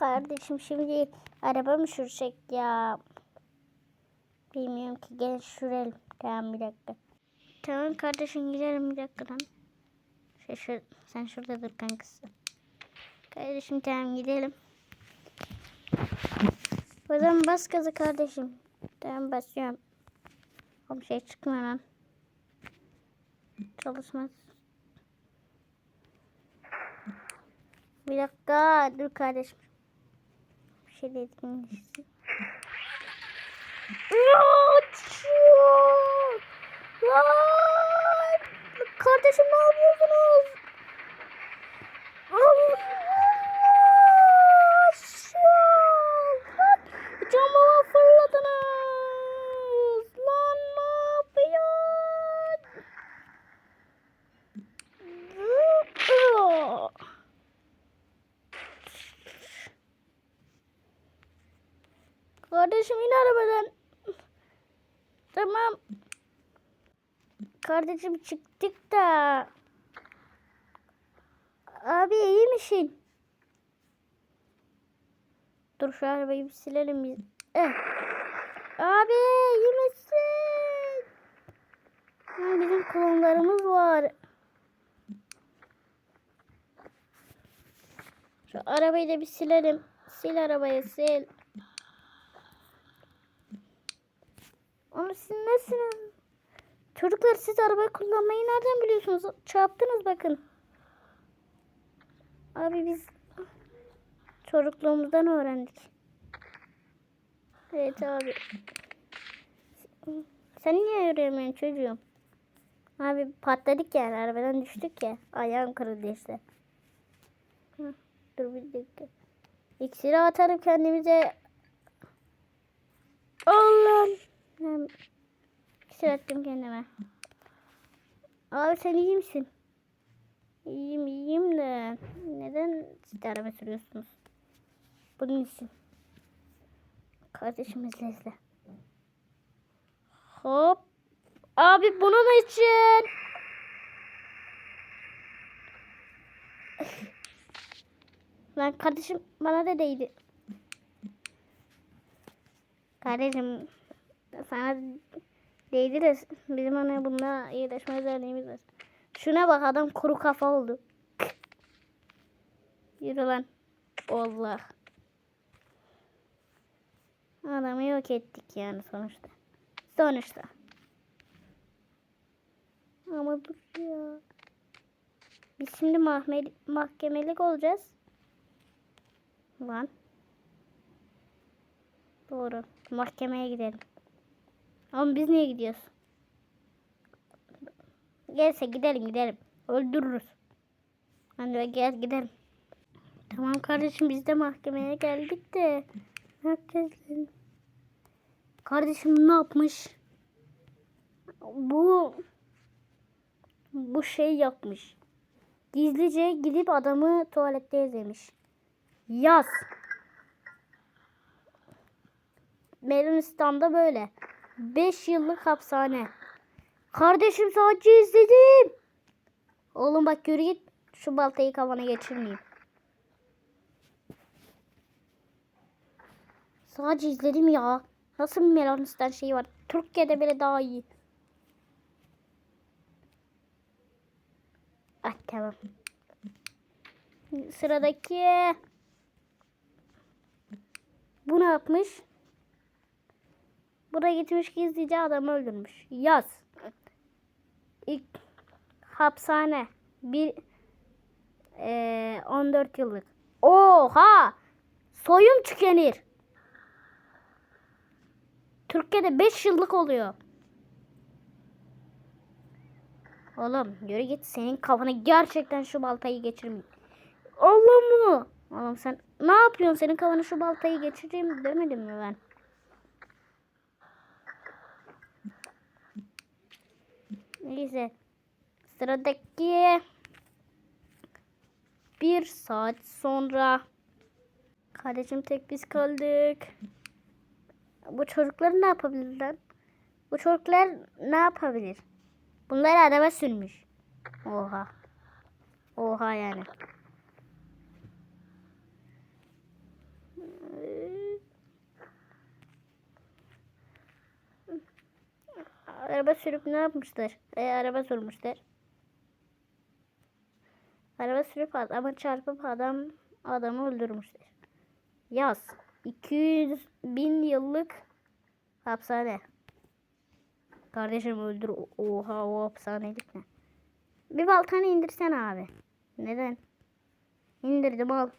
Kardeşim şimdi araba mı sürecek ya? Bilmiyorum ki gel sürelim. Tamam bir dakika. Tamam kardeşim gidelim bir dakika lan. Şey, şu, sen şurada dur kankası. Kardeşim tamam gidelim. O zaman bas gazı kardeşim. Tamam basıyorum. Oğlum şey çıkmıyor lan. Çalışmaz. Bir dakika dur kardeşim. Şey dedim. Lan! Kardeşim ne yapıyorsunuz? Lan! Camı fırladınız. Lan ne yapıyorsun? Kardeşim in arabadan. Tamam. Kardeşim çıktık da. Abi iyi misin? Dur şu arabayı bir silelim biz. Eh. Abi iyi misin? Ha, bizim klonlarımız var. Şu arabayı da bir silelim. Sil arabayı sil. Ama siz nesiniz? Çocuklar siz araba kullanmayı nereden biliyorsunuz? Çarptınız bakın. Abi biz çocukluğumuzdan öğrendik. Evet abi. Sen niye yürüyemiyorsun çocuğum? Abi patladık yani arabadan düştük ya. Ayağım kırıldı işte. Dur bir dakika. İksiri atarım kendimize. Allah'ım. Hem iksir attım kendime. Abi sen iyi misin? İyiyim iyiyim de neden siz araba sürüyorsunuz? Bunun için. Kardeşim izle izle. Hop. Abi bunun için. Lan kardeşim bana da değdi. Kardeşim sana değdi de bizim ona bununla iyileşme özelliğimiz var. Şuna bak adam kuru kafa oldu. Yürü lan. Allah. Adamı yok ettik yani sonuçta. Sonuçta. Ama dur ya. Biz şimdi mahkemelik olacağız. Lan. Doğru. Mahkemeye gidelim. Ama biz niye gidiyoruz? Gelse gidelim gidelim. Öldürürüz. Hadi gel gidelim. Tamam kardeşim biz de mahkemeye geldik de. Ne yapacağız? Kardeşim ne yapmış? Bu bu şey yapmış. Gizlice gidip adamı tuvalette ezmiş. Yaz. Melonistan'da böyle. 5 yıllık hapishane. Kardeşim sadece izledim. Oğlum bak yürü git. Şu baltayı kafana geçirmeyeyim. Sadece izledim ya. Nasıl bir Melanistan şeyi var? Türkiye'de bile daha iyi. Ah tamam. Sıradaki bu ne yapmış? Buraya gitmiş gizlice adamı öldürmüş. Yaz. İlk hapishane. Bir eee 14 yıllık. Oha! Soyum tükenir. Türkiye'de 5 yıllık oluyor. Oğlum yürü git senin kafana gerçekten şu baltayı geçirmeyeyim. Allah'ım bunu. Oğlum sen ne yapıyorsun? Senin kafana şu baltayı geçireyim demedim mi ben? Neyse. Sıradaki bir saat sonra kardeşim tek biz kaldık. Bu çocuklar ne yapabilirler? Bu çocuklar ne yapabilir? Bunlar araba sürmüş. Oha. Oha yani. Araba sürüp ne yapmışlar? E, araba sürmüşler. Araba sürüp adamı çarpıp adam adamı öldürmüşler. Yaz. 200 bin yıllık hapishane. Kardeşim öldür. Oha o hapishanelik ne? Bir baltanı indirsen abi. Neden? İndirdim al.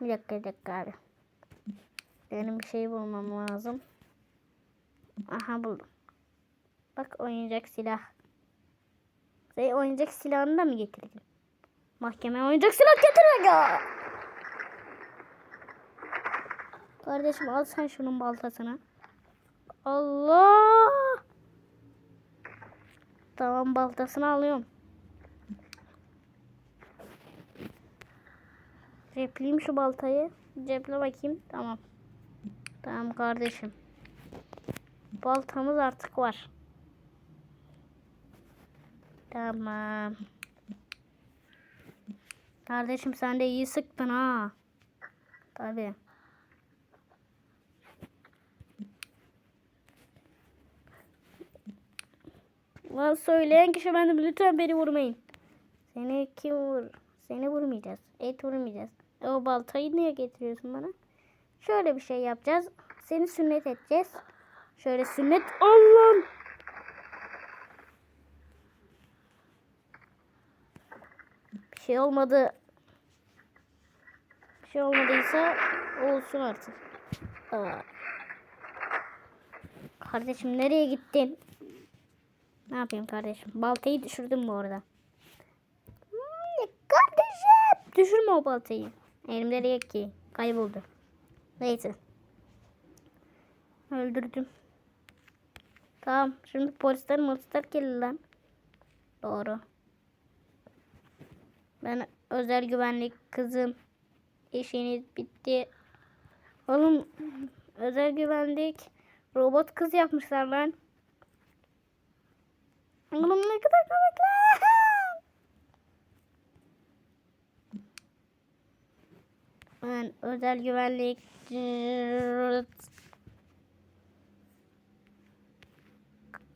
Bir dakika bir dakika abi. Benim bir şey bulmam lazım. Aha buldum. Bak oyuncak silah. Sen oyuncak silahını da mı getirdin? Mahkemeye oyuncak silah getirmek ya. Kardeşim al sen şunun baltasını. Allah. Tamam baltasını alıyorum. Cepleyeyim şu baltayı. Ceple bakayım. Tamam. Tamam kardeşim. Baltamız artık var. Tamam. Kardeşim sen de iyi sıktın ha. Tabii. Lan söyleyen kişi benim lütfen beni vurmayın. Seni kim vur? Seni vurmayacağız. Et vurmayacağız. E, O baltayı niye getiriyorsun bana? Şöyle bir şey yapacağız. Seni sünnet edeceğiz. Şöyle sünnet. Allah'ım. Bir şey olmadı. Şey olmadıysa olsun artık. Aa. Kardeşim nereye gittin? Ne yapayım kardeşim? Baltayı düşürdüm bu arada. Hmm, Kardeşim! Düşürme o baltayı. Elimde değil ki. Kayboldu. Neyse. Öldürdüm. Tamam. Şimdi polisler polisler gelir lan. Doğru. Ben özel güvenlik kızım. İşiniz bitti. Oğlum özel güvenlik robot kız yapmışlar lan. Oğlum ne kadar komik. Ben özel güvenlik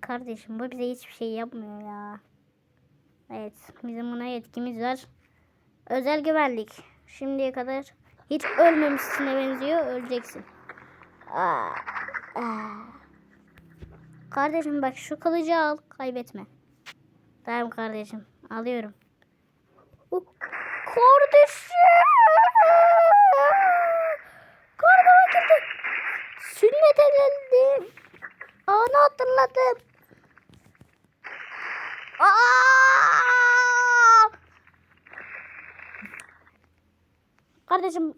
Kardeşim bu bize hiçbir şey yapmıyor ya. Evet bizim buna yetkimiz var. Özel güvenlik. Şimdiye kadar hiç ölmemişsine benziyor. Öleceksin. Kardeşim bak şu kılıcı al. Kaybetme. Tamam kardeşim. Alıyorum. Uh, Kardeşim. Karnıma girdi. Sünnet edildim. Anı hatırladım. Aa! Kardeşim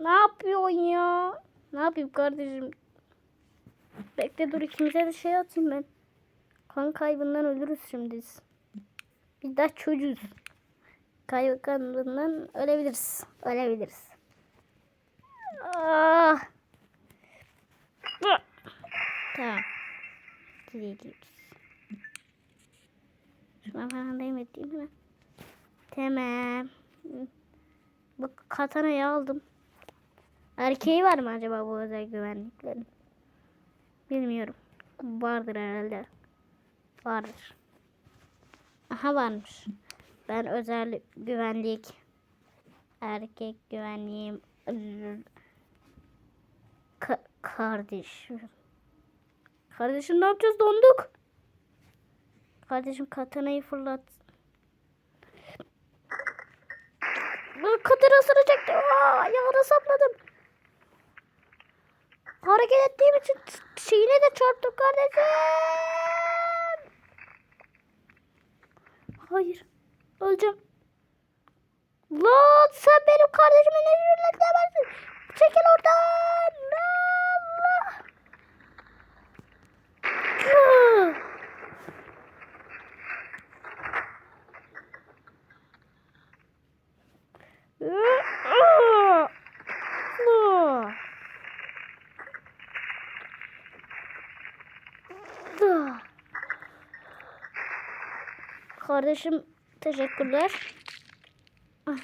ne yapıyorsun ya? Ne yapayım kardeşim? Bekle dur ikimize de şey atayım ben. Kan kaybından ölürüz şimdi. Biz daha çocuğuz. Kaybı kaybından ölebiliriz. Ölebiliriz. Ah. Tamam. Gidiyoruz. Şuna falan değmedi mi? Tamam. Bu katanayı aldım. Erkeği var mı acaba bu özel güvenliklerin? Bilmiyorum. Vardır herhalde. Vardır. Aha varmış. Ben özel güvenlik erkek güvenliğim Ka- kardeş. Kardeşim ne yapacağız? Donduk. Kardeşim katanayı fırlat. Katana ısıracaktım. Aa, ayağına sapladım. Hareket ettiğim için şeyine de çarptım kardeşim. Hayır. Öleceğim. Lan sen benim kardeşime ne yürürler demezsin. Çekil oradan. Allah. Tüh. Ah. Ah. Ah. Kardeşim teşekkürler. Ah,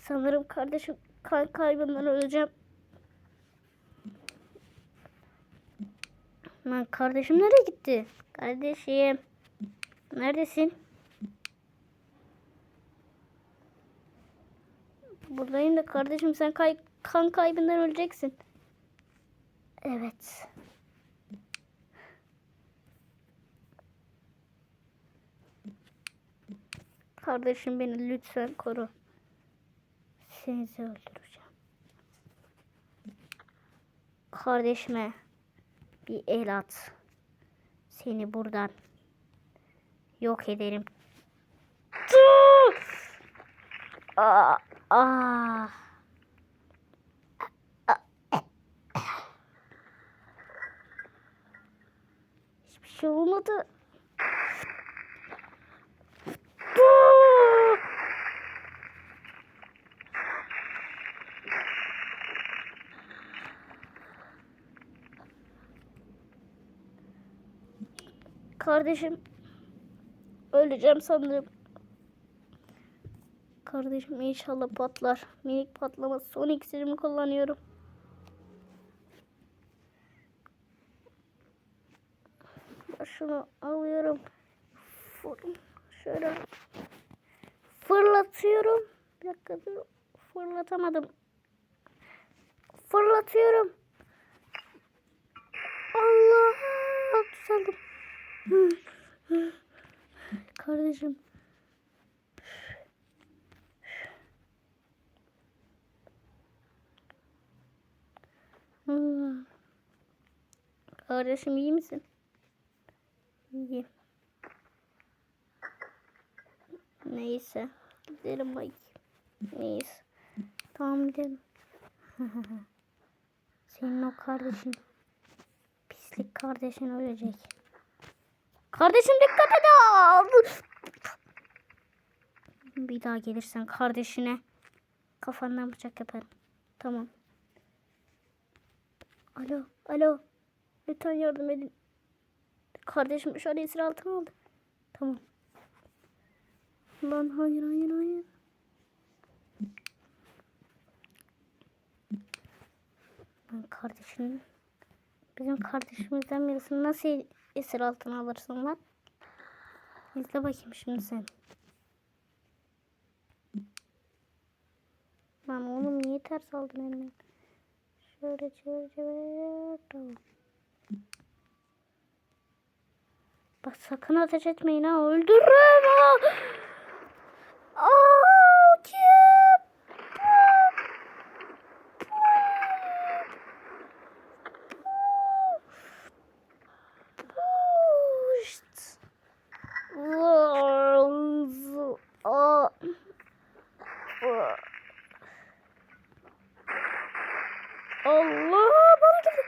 Sanırım kardeşim kan kaybından öleceğim. Lan kardeşim nereye gitti? Kardeşim. Neredesin? Buradayım da kardeşim sen kay kan kaybından öleceksin. Evet. Kardeşim beni lütfen koru. Seni öldüreceğim. Kardeşime bir el at. Seni buradan yok ederim. Aa, aa. Hiçbir şey olmadı. Kardeşim öleceğim sanırım. Kardeşim inşallah patlar. Minik patlamaz. Son iksirimi kullanıyorum. Şunu alıyorum. Şöyle fırlatıyorum. Bir dakika dur. Fırlatamadım. Fırlatıyorum. Allah! Düzeldim. Kardeşim. Kardeşim iyi misin? İyiyim. Neyse. Gidelim bakayım. Neyse. Tamam gidelim. Senin o kardeşin. Pislik kardeşin ölecek. Kardeşim dikkat et. Bir daha gelirsen kardeşine kafandan bıçak yaparım. Tamam. Alo, alo. Lütfen yardım edin. Kardeşim şu an esir altına aldı. Tamam. Lan hayır, hayır, hayır. Lan kardeşim. Bizim kardeşimizden birisini nasıl esir altına alırsın lan? İzle bakayım şimdi sen. Lan oğlum niye ters aldın elini? Şöyle çevir çevir. Tamam. Bak sakın ateş etmeyin ha. Öldürürüm ha. Aa, kim? Puşt. Aa. Allah bana geldi.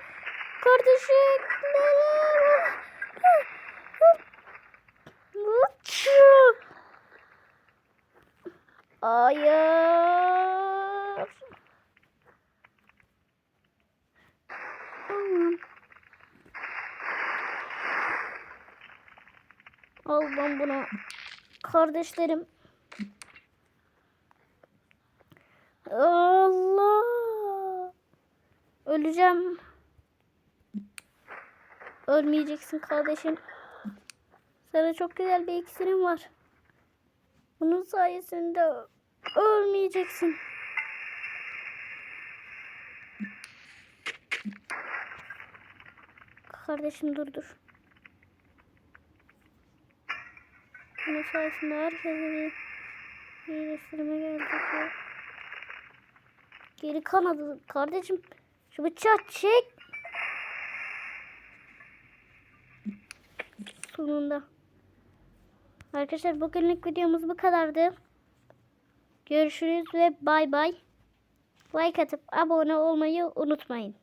Kardeşim. Hayır. Aman. Al ben bunu. Kardeşlerim. Allah. Öleceğim. Ölmeyeceksin kardeşim. Sana çok güzel bir iksirim var. Bunun sayesinde ölmeyeceksin. Kardeşim dur dur. Bunun sayesinde herkese bir iyileştirme gelecek ya. Geri kanadı kardeşim. Şu bıçağı çek. Sonunda. Arkadaşlar bugünlük videomuz bu kadardı. Görüşürüz ve bay bay. Like atıp abone olmayı unutmayın.